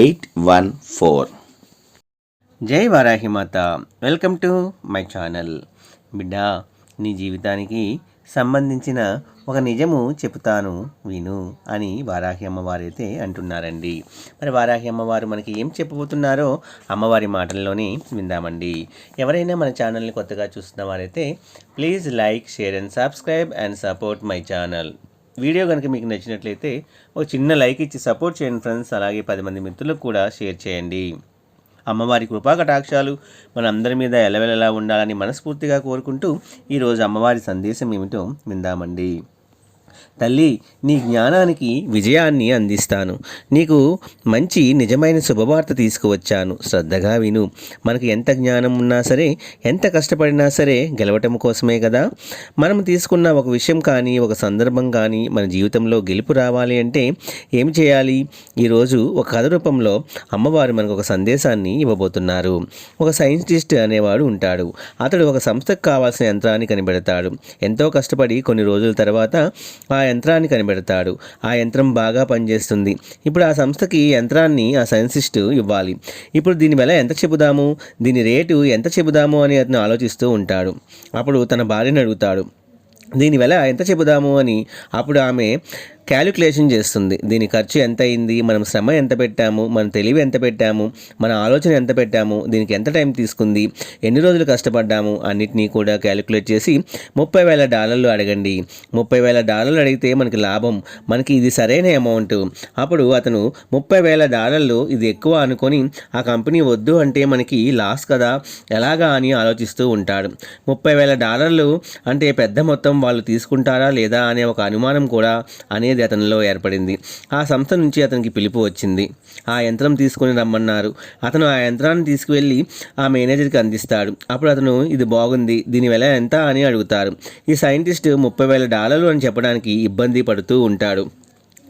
eight one four జై Varahimata welcome to my channel. బిడ్డ నీ జీవితానికి సంబంధించిన ఒక నిజము చెబుతాను విను అని వారాహి అమ్మవారైతే అంటున్నారండి. మరి వారాహి అమ్మవారు మనకి ఏం చెప్పబోతున్నారో అమ్మవారి మాటల్లోనే విందామండి. ఎవరైనా మన ఛానల్ని కొత్తగా చూస్తున్న వారైతే please like share and subscribe and support my channel. Video కనుక మీకు నచ్చినట్లయితే ఒక చిన్న లైక్ ఇచ్చి సపోర్ట్ చేయండి ఫ్రెండ్స్. అలాగే పది మంది మిత్రులకు కూడా షేర్ చేయండి. అమ్మవారి కృపా కటాక్షాలు మన అందరి మీద ఎలవెలలా ఉండాలని మనస్ఫూర్తిగా కోరుకుంటూ ఈరోజు అమ్మవారి సందేశం ఏమిటో విందామండి. తల్లి నీ జ్ఞానానికి విజయాన్ని అందిస్తాను. నీకు మంచి నిజమైన శుభవార్త తీసుకువచ్చాను. శ్రద్ధగా విను. మనకు ఎంత జ్ఞానం ఉన్నా సరే ఎంత కష్టపడినా సరే గెలవటం కోసమే కదా? మనం తీసుకున్న ఒక విషయం కానీ ఒక సందర్భం కానీ మన జీవితంలో గెలుపు రావాలి అంటే ఏం చేయాలి? ఈరోజు ఒక కథ రూపంలో అమ్మవారు మనకు ఒక సందేశాన్ని ఇవ్వబోతున్నారు. ఒక సైంటిస్ట్ అనేవాడు ఉంటాడు. అతడు ఒక సంస్థకు కావాల్సిన యంత్రాన్ని కనిపెడతాడు. ఎంతో కష్టపడి కొన్ని రోజుల తర్వాత ఆ యంత్రాన్ని కనిపెడతాడు. ఆ యంత్రం బాగా పనిచేస్తుంది. ఇప్పుడు ఆ సంస్థకి యంత్రాన్ని ఆ సైన్సిస్ట్ ఇవ్వాలి. ఇప్పుడు దీని వెల ఎంత చెబుదాము? దీని రేటు ఎంత చెబుదాము అని అతను ఆలోచిస్తూ ఉంటాడు. అప్పుడు తన భార్యను అడుగుతాడు. దీని వెల ఎంత చెబుదాము? అని. అప్పుడు ఆమె క్యాలిక్యులేషన్ చేస్తుంది. దీని ఖర్చు ఎంత అయింది? మనం శ్రమ ఎంత పెట్టాము? మన తెలివి ఎంత పెట్టాము? మన ఆలోచన ఎంత పెట్టాము? దీనికి ఎంత టైం తీసుకుంది? ఎన్ని రోజులు కష్టపడ్డాము? అన్నిటినీ కూడా క్యాలిక్యులేట్ చేసి ముప్పై వేల డాలర్లు అడగండి. ముప్పై వేల డాలర్లు అడిగితే మనకి లాభం. మనకి ఇది సరైన అమౌంట్. అప్పుడు అతను ముప్పై వేల డాలర్లు ఇది ఎక్కువ అనుకొని ఆ కంపెనీ వద్దు అంటే మనకి లాస్ కదా? ఎలాగా అని ఆలోచిస్తూ ఉంటాడు. ముప్పై వేల డాలర్లు అంటే పెద్ద మొత్తం వాళ్ళు తీసుకుంటారా లేదా అనే ఒక అనుమానం కూడా అనేది అతనిలో ఏర్పడింది. ఆ సంస్థ నుంచి అతనికి పిలుపు వచ్చింది. ఆ యంత్రం తీసుకొని రమ్మన్నారు. అతను ఆ యంత్రాన్ని తీసుకువెళ్ళి ఆ మేనేజర్కి అందిస్తాడు. అప్పుడు అతను ఇది బాగుంది. దీని వెల ఎంత? అని అడుగుతారు. ఈ సైంటిస్ట్ ముప్పై వేల డాలర్లు అని చెప్పడానికి ఇబ్బంది పడుతూ ఉంటాడు.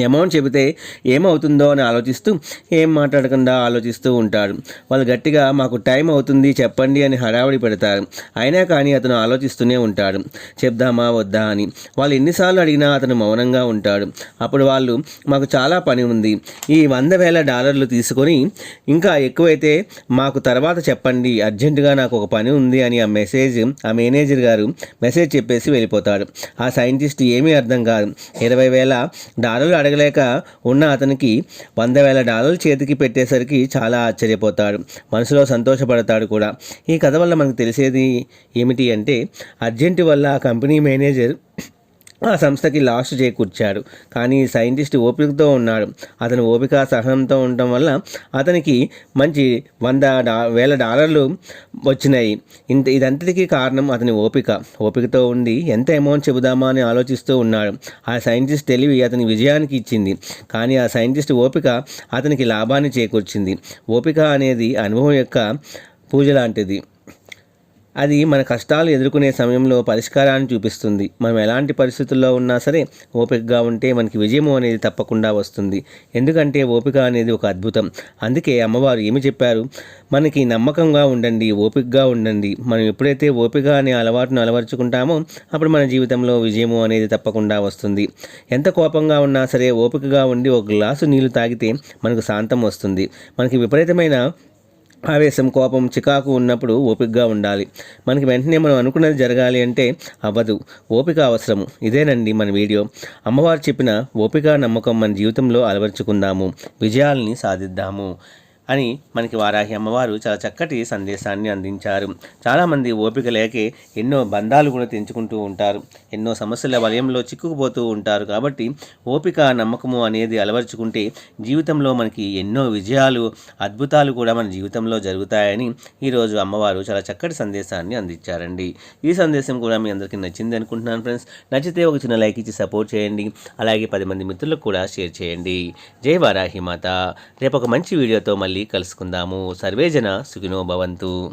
అమౌంట్ చెబితే ఏమవుతుందో అని ఆలోచిస్తూ ఏం మాట్లాడకుండా ఆలోచిస్తూ ఉంటాడు వాళ్ళు గట్టిగా మాకు టైం అవుతుంది చెప్పండి అని హడావిడి పెడతారు. అయినా కానీ అతను ఆలోచిస్తూనే ఉంటాడు. చెప్దామా వద్దా అని. వాళ్ళు ఎన్నిసార్లు అడిగినా అతను మౌనంగా ఉంటాడు. అప్పుడు వాళ్ళు మాకు చాలా పని ఉంది. ఈ వంద వేల డాలర్లు తీసుకొని ఇంకా ఎక్కువైతే మాకు తర్వాత చెప్పండి. అర్జెంటుగా నాకు ఒక పని ఉంది అని ఆ మెసేజ్ ఆ మేనేజర్ గారు మెసేజ్ చెప్పేసి వెళ్ళిపోతాడు ఆ సైంటిస్ట్ ఏమీ అర్థం కాదు. ఇరవై వేల డాలర్లు అడగలేక ఉన్న అతనికి వంద వేల డాలర్లు చేతికి పెట్టేసరికి చాలా ఆశ్చర్యపోతాడు. మనసులో సంతోషపడతాడు కూడా. ఈ కథ వల్ల మనకు తెలిసేది ఏమిటి అంటే అర్జెంటు వల్ల ఆ కంపెనీ మేనేజర్ ఆ సంస్థకి లాస్ట్ చేకూర్చాడు. కానీ సైంటిస్ట్ ఓపికతో ఉన్నాడు. అతను ఓపిక సహనంతో ఉండటం వల్ల అతనికి మంచి వంద డా వేల డాలర్లు వచ్చినాయి. ఇంత ఇదంతటికీ కారణం అతని ఓపిక. ఓపికతో ఉండి ఎంత అమౌంట్ చెబుదామా అని ఆలోచిస్తూ ఉన్నాడు. ఆ సైంటిస్ట్ తెలివి అతని విజయానికి ఇచ్చింది. కానీ ఆ సైంటిస్ట్ ఓపిక అతనికి లాభాన్ని చేకూర్చింది. ఓపిక అనేది అనుభవం యొక్క పూజ లాంటిది. అది మన కష్టాలు ఎదుర్కొనే సమయంలో పరిష్కారాన్ని చూపిస్తుంది. మనం ఎలాంటి పరిస్థితుల్లో ఉన్నా సరే ఓపికగా ఉంటే మనకి విజయము అనేది తప్పకుండా వస్తుంది. ఎందుకంటే ఓపిక అనేది ఒక అద్భుతం. అందుకే అమ్మవారు ఏమి చెప్పారు? మనకి నమ్మకంగా ఉండండి ఓపికగా ఉండండి. మనం ఎప్పుడైతే ఓపిక అనే అలవాటును అలవర్చుకుంటామో అప్పుడు మన జీవితంలో విజయము అనేది తప్పకుండా వస్తుంది. ఎంత కోపంగా ఉన్నా సరే ఓపికగా ఉండి ఒక గ్లాసు నీళ్ళు తాగితే మనకు శాంతం వస్తుంది. మనకి విపరీతమైన ఆవేశం కోపం చికాకు ఉన్నప్పుడు ఓపికగా ఉండాలి. మనకి వెంటనే మనం అనుకున్నది జరగాలి అంటే అవ్వదు. ఓపిక అవసరము. ఇదేనండి మన వీడియో. అమ్మవారు చెప్పిన ఓపిక నమ్మకం మన జీవితంలో అలవర్చుకుందాము. విజయాల్ని సాధిద్దాము. అని మనకి వారాహి అమ్మవారు చాలా చక్కటి సందేశాన్ని అందించారు. చాలామంది ఓపిక లేకే ఎన్నో బంధాలు కూడా తెంచుకుంటూ ఉంటారు. ఎన్నో సమస్యల వలయంలో చిక్కుకుపోతూ ఉంటారు కాబట్టి ఓపిక నమ్మకము అనేది అలవర్చుకుంటే జీవితంలో మనకి ఎన్నో విజయాలు అద్భుతాలు కూడా మన జీవితంలో జరుగుతాయని ఈరోజు అమ్మవారు చాలా చక్కటి సందేశాన్ని అందించారండి. ఈ సందేశం కూడా మీ అందరికీ నచ్చింది అనుకుంటున్నాను ఫ్రెండ్స్ నచ్చితే ఒక చిన్న లైక్ ఇచ్చి సపోర్ట్ చేయండి. అలాగే పది మంది మిత్రులకు కూడా షేర్ చేయండి. జై వారాహి మాత. రేపు ఒక మంచి వీడియోతో మళ్ళీ మళ్ళీ కలుసుకుందాము. సర్వేజన సుఖినో భవంతు.